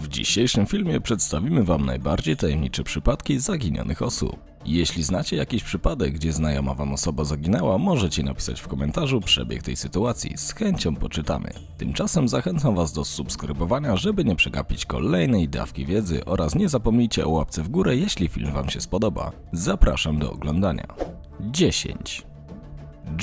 W dzisiejszym filmie przedstawimy Wam najbardziej tajemnicze przypadki zaginionych osób. Jeśli znacie jakiś przypadek, gdzie znajoma Wam osoba zaginęła, możecie napisać w komentarzu przebieg tej sytuacji. Z chęcią poczytamy. Tymczasem zachęcam Was do subskrybowania, żeby nie przegapić kolejnej dawki wiedzy oraz nie zapomnijcie o łapce w górę, jeśli film Wam się spodoba. Zapraszam do oglądania. 10.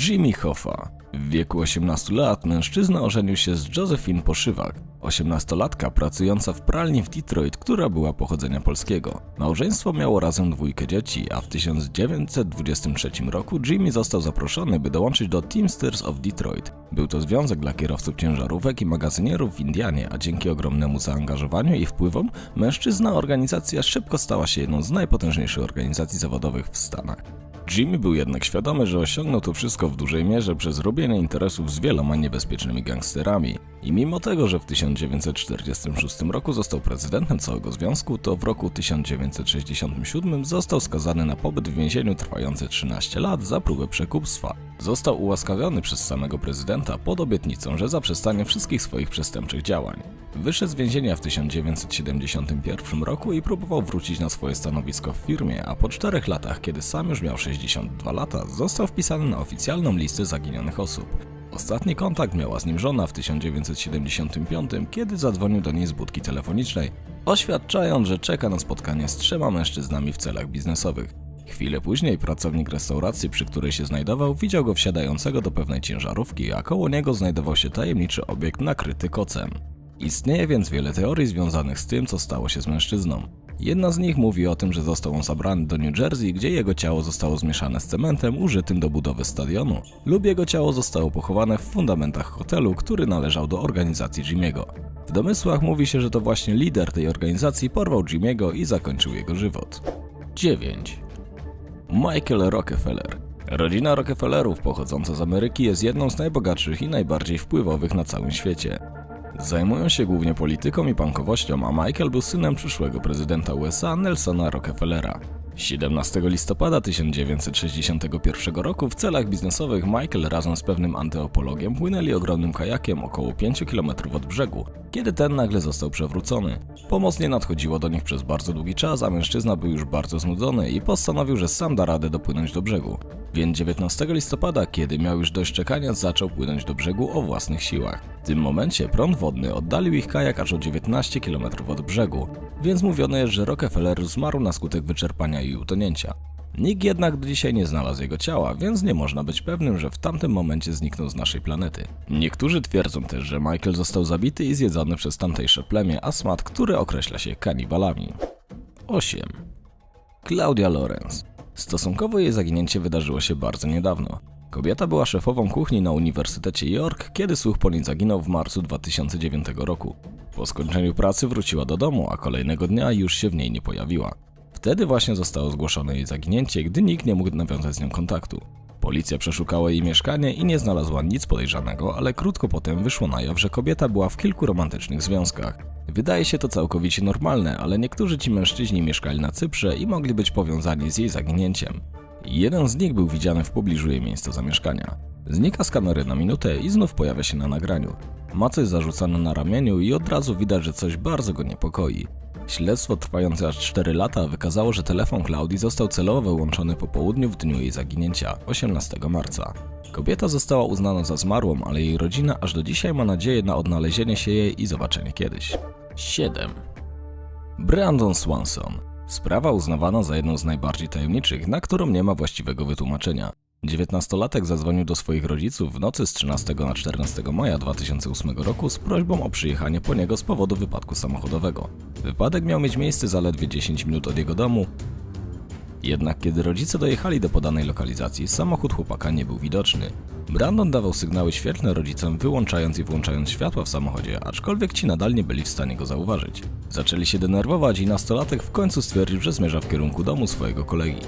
Jimmy Hoffa. W wieku 18 lat mężczyzna ożenił się z Josephine Poszywak, 18-latka pracująca w pralni w Detroit, która była pochodzenia polskiego. Małżeństwo miało razem dwójkę dzieci, a w 1923 roku Jimmy został zaproszony, by dołączyć do Teamsters of Detroit. Był to związek dla kierowców ciężarówek i magazynierów w Indianie, a dzięki ogromnemu zaangażowaniu i wpływom mężczyzna organizacja szybko stała się jedną z najpotężniejszych organizacji zawodowych w Stanach. Jimmy był jednak świadomy, że osiągnął to wszystko w dużej mierze przez robienie interesów z wieloma niebezpiecznymi gangsterami. I mimo tego, że w 1946 roku został prezydentem całego związku, to w roku 1967 został skazany na pobyt w więzieniu trwający 13 lat za próbę przekupstwa. Został ułaskawiony przez samego prezydenta pod obietnicą, że zaprzestanie wszystkich swoich przestępczych działań. Wyszedł z więzienia w 1971 roku i próbował wrócić na swoje stanowisko w firmie, a po czterech latach, kiedy sam już miał 62 lata, został wpisany na oficjalną listę zaginionych osób. Ostatni kontakt miała z nim żona w 1975, kiedy zadzwonił do niej z budki telefonicznej, oświadczając, że czeka na spotkanie z trzema mężczyznami w celach biznesowych. Chwilę później pracownik restauracji, przy której się znajdował, widział go wsiadającego do pewnej ciężarówki, a koło niego znajdował się tajemniczy obiekt nakryty kocem. Istnieje więc wiele teorii związanych z tym, co stało się z mężczyzną. Jedna z nich mówi o tym, że został on zabrany do New Jersey, gdzie jego ciało zostało zmieszane z cementem użytym do budowy stadionu, lub jego ciało zostało pochowane w fundamentach hotelu, który należał do organizacji Jimmy'ego. W domysłach mówi się, że to właśnie lider tej organizacji porwał Jimmy'ego i zakończył jego żywot. 9. Michael Rockefeller. Rodzina Rockefellerów pochodząca z Ameryki jest jedną z najbogatszych i najbardziej wpływowych na całym świecie. Zajmują się głównie polityką i bankowością, a Michael był synem przyszłego prezydenta USA Nelsona Rockefellera. 17 listopada 1961 roku w celach biznesowych Michael razem z pewnym antyopologiem płynęli ogromnym kajakiem około 5 km od brzegu, kiedy ten nagle został przewrócony. Pomoc nie nadchodziła do nich przez bardzo długi czas, a mężczyzna był już bardzo znudzony i postanowił, że sam da radę dopłynąć do brzegu. Więc 19 listopada, kiedy miał już dość czekania, zaczął płynąć do brzegu o własnych siłach. W tym momencie prąd wodny oddalił ich kajak aż o 19 km od brzegu, więc mówione jest, że Rockefeller zmarł na skutek wyczerpania i utonięcia. Nikt jednak do dzisiaj nie znalazł jego ciała, więc nie można być pewnym, że w tamtym momencie zniknął z naszej planety. Niektórzy twierdzą też, że Michael został zabity i zjedzony przez tamtejsze plemię Asmat, które określa się kanibalami. 8. Claudia Lorenz. Stosunkowo jej zaginięcie wydarzyło się bardzo niedawno. Kobieta była szefową kuchni na Uniwersytecie York, kiedy słuch po zaginął w marcu 2009 roku. Po skończeniu pracy wróciła do domu, a kolejnego dnia już się w niej nie pojawiła. Wtedy właśnie zostało zgłoszone jej zaginięcie, gdy nikt nie mógł nawiązać z nią kontaktu. Policja przeszukała jej mieszkanie i nie znalazła nic podejrzanego, ale krótko potem wyszło na jaw, że kobieta była w kilku romantycznych związkach. Wydaje się to całkowicie normalne, ale niektórzy ci mężczyźni mieszkali na Cyprze i mogli być powiązani z jej zaginięciem. Jeden z nich był widziany w pobliżu jej miejsca zamieszkania. Znika z kamery na minutę i znów pojawia się na nagraniu. Ma coś zarzucone na ramieniu i od razu widać, że coś bardzo go niepokoi. Śledztwo trwające aż 4 lata wykazało, że telefon Klaudii został celowo wyłączony po południu w dniu jej zaginięcia, 18 marca. Kobieta została uznana za zmarłą, ale jej rodzina aż do dzisiaj ma nadzieję na odnalezienie się jej i zobaczenie kiedyś. 7. Brandon Swanson. Sprawa uznawana za jedną z najbardziej tajemniczych, na którą nie ma właściwego wytłumaczenia. 19-latek zadzwonił do swoich rodziców w nocy z 13 na 14 maja 2008 roku z prośbą o przyjechanie po niego z powodu wypadku samochodowego. Wypadek miał mieć miejsce zaledwie 10 minut od jego domu, jednak kiedy rodzice dojechali do podanej lokalizacji, samochód chłopaka nie był widoczny. Brandon dawał sygnały świetlne rodzicom, wyłączając i włączając światła w samochodzie, aczkolwiek ci nadal nie byli w stanie go zauważyć. Zaczęli się denerwować i nastolatek w końcu stwierdził, że zmierza w kierunku domu swojego kolegi.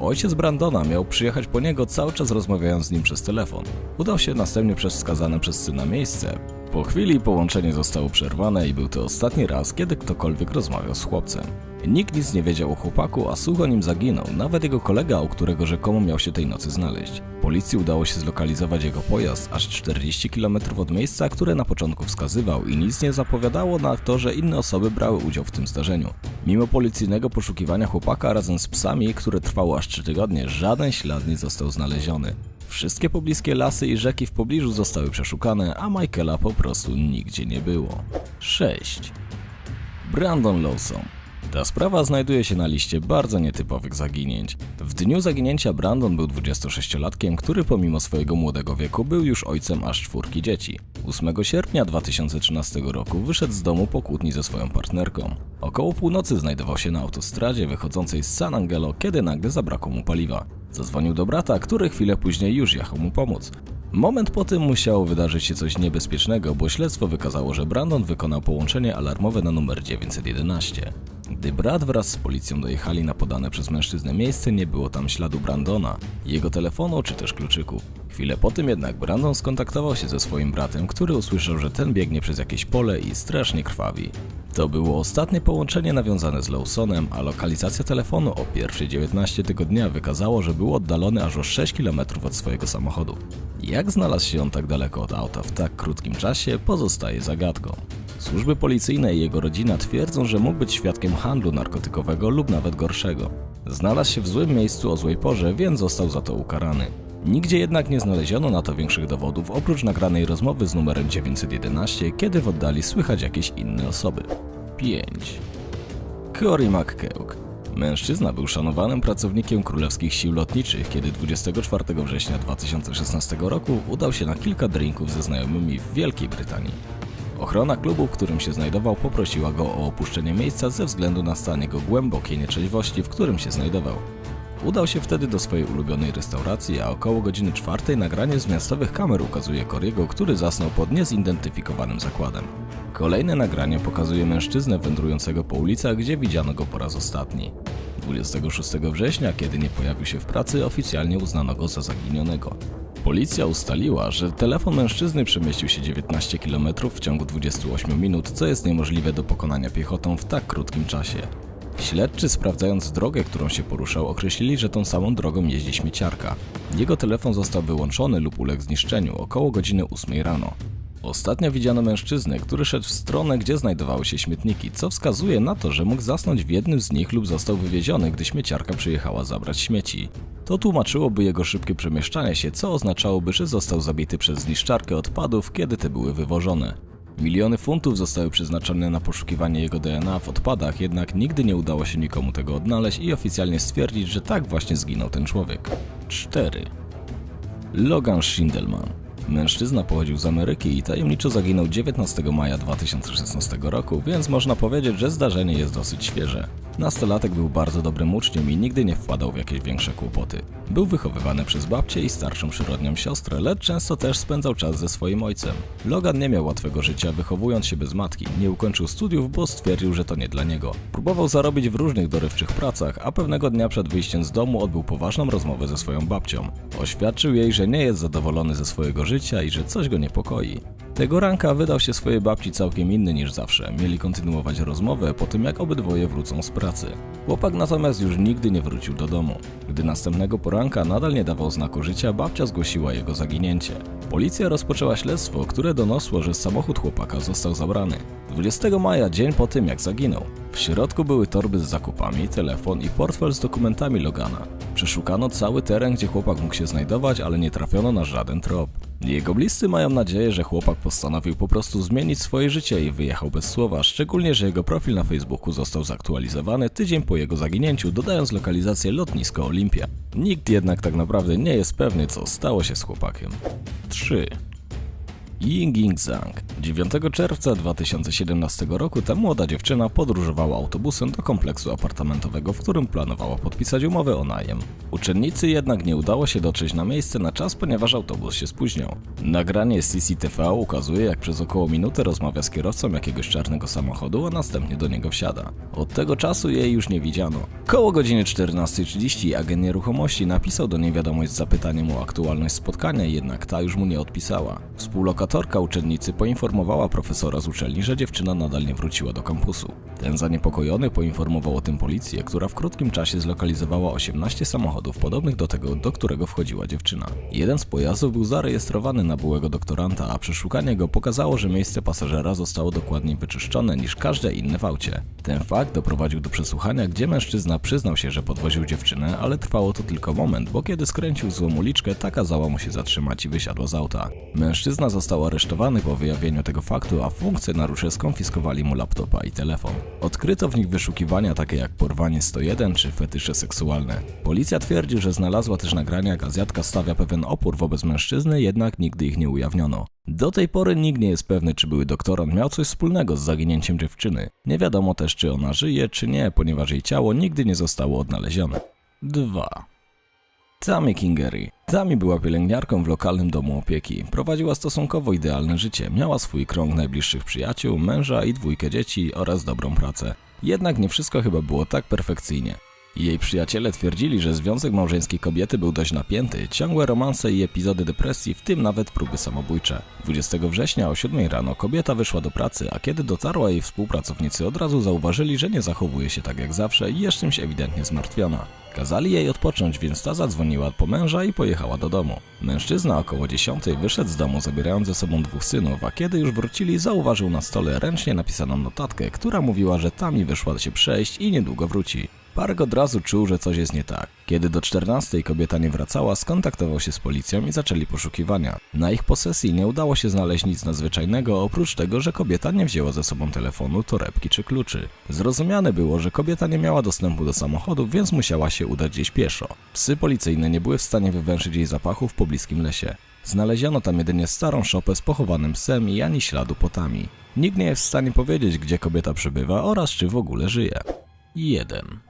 Ojciec Brandona miał przyjechać po niego cały czas rozmawiając z nim przez telefon. Udał się następnie przez wskazane przez syna miejsce. Po chwili połączenie zostało przerwane i był to ostatni raz, kiedy ktokolwiek rozmawiał z chłopcem. Nikt nic nie wiedział o chłopaku, a słuch o nim zaginął, nawet jego kolega, u którego rzekomo miał się tej nocy znaleźć. Policji udało się zlokalizować jego pojazd aż 40 km od miejsca, które na początku wskazywał i nic nie zapowiadało na to, że inne osoby brały udział w tym zdarzeniu. Mimo policyjnego poszukiwania chłopaka razem z psami, które trwało aż 3 tygodnie, żaden ślad nie został znaleziony. Wszystkie pobliskie lasy i rzeki w pobliżu zostały przeszukane, a Michaela po prostu nigdzie nie było. 6. Brandon Lawson. Ta sprawa znajduje się na liście bardzo nietypowych zaginięć. W dniu zaginięcia Brandon był 26-latkiem, który pomimo swojego młodego wieku był już ojcem aż czwórki dzieci. 8 sierpnia 2013 roku wyszedł z domu po kłótni ze swoją partnerką. Około północy znajdował się na autostradzie wychodzącej z San Angelo, kiedy nagle zabrakło mu paliwa. Zadzwonił do brata, który chwilę później już jechał mu pomóc. Moment po tym musiało wydarzyć się coś niebezpiecznego, bo śledztwo wykazało, że Brandon wykonał połączenie alarmowe na numer 911. Gdy brat wraz z policją dojechali na podane przez mężczyznę miejsce, nie było tam śladu Brandona, jego telefonu czy też kluczyków. Chwilę po tym jednak Brandon skontaktował się ze swoim bratem, który usłyszał, że ten biegnie przez jakieś pole i strasznie krwawi. To było ostatnie połączenie nawiązane z Lawsonem, a lokalizacja telefonu o 1.19 tego dnia wykazało, że był oddalony aż o 6 km od swojego samochodu. Jak znalazł się on tak daleko od auta w tak krótkim czasie, pozostaje zagadką. Służby policyjne i jego rodzina twierdzą, że mógł być świadkiem handlu narkotykowego lub nawet gorszego. Znalazł się w złym miejscu o złej porze, więc został za to ukarany. Nigdzie jednak nie znaleziono na to większych dowodów oprócz nagranej rozmowy z numerem 911, kiedy w oddali słychać jakieś inne osoby. 5. Cory McKeoch. Mężczyzna był szanowanym pracownikiem Królewskich Sił Lotniczych, kiedy 24 września 2016 roku udał się na kilka drinków ze znajomymi w Wielkiej Brytanii. Ochrona klubu, w którym się znajdował, poprosiła go o opuszczenie miejsca ze względu na stan jego głębokiej nieczeźwości, w którym się znajdował. Udał się wtedy do swojej ulubionej restauracji, a około godziny czwartej nagranie z miastowych kamer ukazuje Cory'ego, który zasnął pod niezidentyfikowanym zakładem. Kolejne nagranie pokazuje mężczyznę wędrującego po ulicach, gdzie widziano go po raz ostatni. 26 września, kiedy nie pojawił się w pracy, oficjalnie uznano go za zaginionego. Policja ustaliła, że telefon mężczyzny przemieścił się 19 km w ciągu 28 minut, co jest niemożliwe do pokonania piechotą w tak krótkim czasie. Śledczy sprawdzając drogę, którą się poruszał, określili, że tą samą drogą jeździ śmieciarka. Jego telefon został wyłączony lub uległ zniszczeniu około godziny 8 rano. Ostatnio widziano mężczyznę, który szedł w stronę, gdzie znajdowały się śmietniki, co wskazuje na to, że mógł zasnąć w jednym z nich lub został wywieziony, gdy śmieciarka przyjechała zabrać śmieci. To tłumaczyłoby jego szybkie przemieszczanie się, co oznaczałoby, że został zabity przez zniszczarkę odpadów, kiedy te były wywożone. Miliony funtów zostały przeznaczone na poszukiwanie jego DNA w odpadach, jednak nigdy nie udało się nikomu tego odnaleźć i oficjalnie stwierdzić, że tak właśnie zginął ten człowiek. 4. Logan Schindelman. Mężczyzna pochodził z Ameryki i tajemniczo zaginął 19 maja 2016 roku, więc można powiedzieć, że zdarzenie jest dosyć świeże. Nastolatek był bardzo dobrym uczniem i nigdy nie wpadał w jakieś większe kłopoty. Był wychowywany przez babcię i starszą przyrodnią siostrę, lecz często też spędzał czas ze swoim ojcem. Logan nie miał łatwego życia, wychowując się bez matki. Nie ukończył studiów, bo stwierdził, że to nie dla niego. Próbował zarobić w różnych dorywczych pracach, a pewnego dnia przed wyjściem z domu odbył poważną rozmowę ze swoją babcią. Oświadczył jej, że nie jest zadowolony ze swojego życia i że coś go niepokoi. Tego ranka wydał się swojej babci całkiem inny niż zawsze. Mieli kontynuować rozmowę po tym, jak obydwoje wrócą z pracy. Chłopak natomiast już nigdy nie wrócił do domu. Gdy następnego poranka nadal nie dawał znaku życia, babcia zgłosiła jego zaginięcie. Policja rozpoczęła śledztwo, które donosło, że samochód chłopaka został zabrany. 20 maja, dzień po tym jak zaginął. W środku były torby z zakupami, telefon i portfel z dokumentami Logana. Przeszukano cały teren, gdzie chłopak mógł się znajdować, ale nie trafiono na żaden trop. Jego bliscy mają nadzieję, że chłopak postanowił po prostu zmienić swoje życie i wyjechał bez słowa, szczególnie, że jego profil na Facebooku został zaktualizowany tydzień po jego zaginięciu, dodając lokalizację lotnisko Olimpia. Nikt jednak tak naprawdę nie jest pewny, co stało się z chłopakiem. 3. Ying Zhang. 9 czerwca 2017 roku ta młoda dziewczyna podróżowała autobusem do kompleksu apartamentowego, w którym planowała podpisać umowę o najem. Uczennicy jednak nie udało się dotrzeć na miejsce na czas, ponieważ autobus się spóźniał. Nagranie CCTV ukazuje, jak przez około minutę rozmawia z kierowcą jakiegoś czarnego samochodu, a następnie do niego wsiada. Od tego czasu jej już nie widziano. Koło godziny 14.30 agent nieruchomości napisał do niej wiadomość z zapytaniem o aktualność spotkania, jednak ta już mu nie odpisała. Współlokator Edukatorka uczennicy poinformowała profesora z uczelni, że dziewczyna nadal nie wróciła do kampusu. Ten zaniepokojony poinformował o tym policję, która w krótkim czasie zlokalizowała 18 samochodów podobnych do tego, do którego wchodziła dziewczyna. Jeden z pojazdów był zarejestrowany na byłego doktoranta, a przeszukanie go pokazało, że miejsce pasażera zostało dokładniej wyczyszczone niż każde inne w aucie. Ten fakt doprowadził do przesłuchania, gdzie mężczyzna przyznał się, że podwoził dziewczynę, ale trwało to tylko moment, bo kiedy skręcił złą uliczkę, ta kazała mu się zatrzymać i wysiadła z auta. Mężczyzna został aresztowany po wyjawieniu tego faktu, a funkcjonariusze skonfiskowali mu laptopa i telefon. Odkryto w nich wyszukiwania takie jak porwanie 101 czy fetysze seksualne. Policja twierdzi, że znalazła też nagrania, jak Azjatka stawia pewien opór wobec mężczyzny, jednak nigdy ich nie ujawniono. Do tej pory nikt nie jest pewny, czy były doktorant miał coś wspólnego z zaginięciem dziewczyny. Nie wiadomo też, czy ona żyje, czy nie, ponieważ jej ciało nigdy nie zostało odnalezione. 2. Tammy Kingery. Tammy była pielęgniarką w lokalnym domu opieki. Prowadziła stosunkowo idealne życie. Miała swój krąg najbliższych przyjaciół, męża i dwójkę dzieci oraz dobrą pracę. Jednak nie wszystko chyba było tak perfekcyjnie. Jej przyjaciele twierdzili, że związek małżeński kobiety był dość napięty, ciągłe romanse i epizody depresji, w tym nawet próby samobójcze. 20 września o 7 rano kobieta wyszła do pracy, a kiedy dotarła jej współpracownicy od razu zauważyli, że nie zachowuje się tak jak zawsze i jest czymś ewidentnie zmartwiona. Kazali jej odpocząć, więc ta zadzwoniła po męża i pojechała do domu. Mężczyzna około 10 wyszedł z domu zabierając ze sobą dwóch synów, a kiedy już wrócili zauważył na stole ręcznie napisaną notatkę, która mówiła, że Tami wyszła się przejść i niedługo wróci. Park od razu czuł, że coś jest nie tak. Kiedy do 14 kobieta nie wracała, skontaktował się z policją i zaczęli poszukiwania. Na ich posesji nie udało się znaleźć nic nadzwyczajnego, oprócz tego, że kobieta nie wzięła ze sobą telefonu, torebki czy kluczy. Zrozumiane było, że kobieta nie miała dostępu do samochodu, więc musiała się udać gdzieś pieszo. Psy policyjne nie były w stanie wywęszyć jej zapachu w pobliskim lesie. Znaleziono tam jedynie starą szopę z pochowanym psem i ani śladu potami. Nikt nie jest w stanie powiedzieć, gdzie kobieta przebywa oraz czy w ogóle żyje. 1.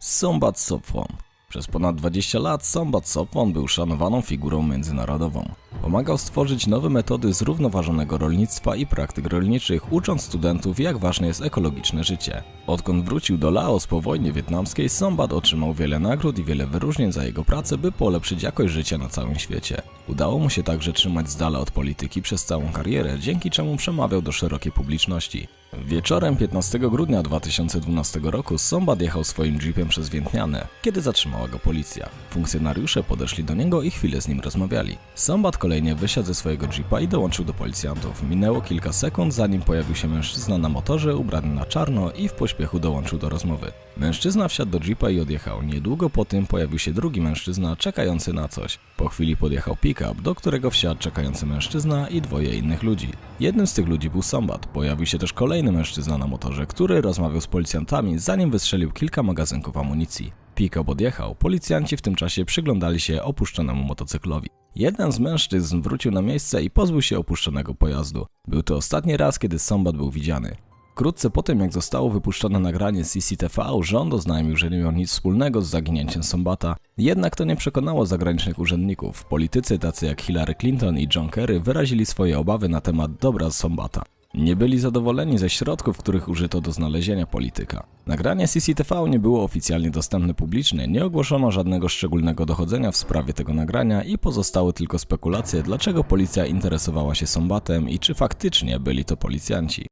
Sombat Sopwon. Przez ponad 20 lat Sombat Sopwon był szanowaną figurą międzynarodową. Pomagał stworzyć nowe metody zrównoważonego rolnictwa i praktyk rolniczych, ucząc studentów jak ważne jest ekologiczne życie. Odkąd wrócił do Laos po wojnie wietnamskiej, Sombat otrzymał wiele nagród i wiele wyróżnień za jego pracę, by polepszyć jakość życia na całym świecie. Udało mu się także trzymać z dala od polityki przez całą karierę, dzięki czemu przemawiał do szerokiej publiczności. Wieczorem 15 grudnia 2012 roku Sombat jechał swoim jeepem przez Wientnianę, kiedy zatrzymała go policja. Funkcjonariusze podeszli do niego i chwilę z nim rozmawiali. Sombat kolejnie wysiadł ze swojego jeepa i dołączył do policjantów. Minęło kilka sekund, zanim pojawił się mężczyzna na motorze ubrany na czarno i w pośpiechu dołączył do rozmowy. Mężczyzna wsiadł do jeepa i odjechał. Niedługo po tym pojawił się drugi mężczyzna czekający na coś. Po chwili podjechał pick-up, do którego wsiadł czekający mężczyzna i dwoje innych ludzi. Jednym z tych ludzi był Sombat. Pojawił się też kolejny mężczyzna na motorze, który rozmawiał z policjantami, zanim wystrzelił kilka magazynków amunicji. Pick-up odjechał, policjanci w tym czasie przyglądali się opuszczonemu motocyklowi. Jeden z mężczyzn wrócił na miejsce i pozbył się opuszczonego pojazdu. Był to ostatni raz, kiedy Sombat był widziany. Wkrótce po tym, jak zostało wypuszczone nagranie z CCTV, rząd oznajmił, że nie miał nic wspólnego z zaginięciem Sombata. Jednak to nie przekonało zagranicznych urzędników. Politycy tacy jak Hillary Clinton i John Kerry wyrazili swoje obawy na temat dobra Sombata. Nie byli zadowoleni ze środków, których użyto do znalezienia polityka. Nagranie CCTV nie było oficjalnie dostępne publicznie, nie ogłoszono żadnego szczególnego dochodzenia w sprawie tego nagrania i pozostały tylko spekulacje, dlaczego policja interesowała się Sombatem i czy faktycznie byli to policjanci.